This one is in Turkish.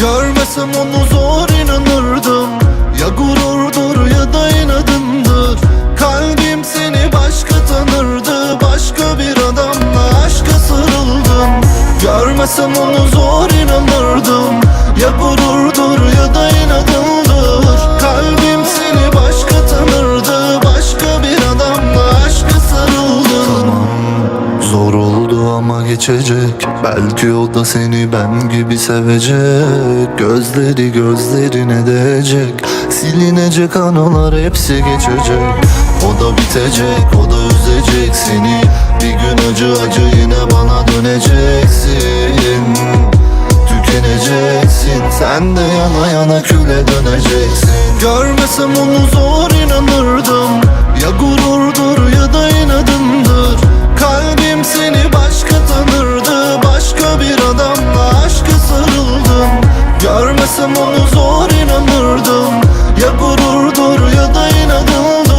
Görmesem onu zor inanırdım. Ya gururdur ya da inadındır Kalbim seni başka tanırdı. Başka bir adamla aşka sarıldım. Görmesem onu zor inanırdım geçecek. Belki o da seni ben gibi sevecek. Gözleri gözlerine değecek. Silinecek anılar hepsi geçecek. O da bitecek o da üzecek seni. Bir gün acı acı yine bana döneceksin. Tükeneceksin. Sen de yana yana küle döneceksin. Görmesem onu zor inanırdım Olsam onu zor inanırdım. Ya gururdur ya da inadım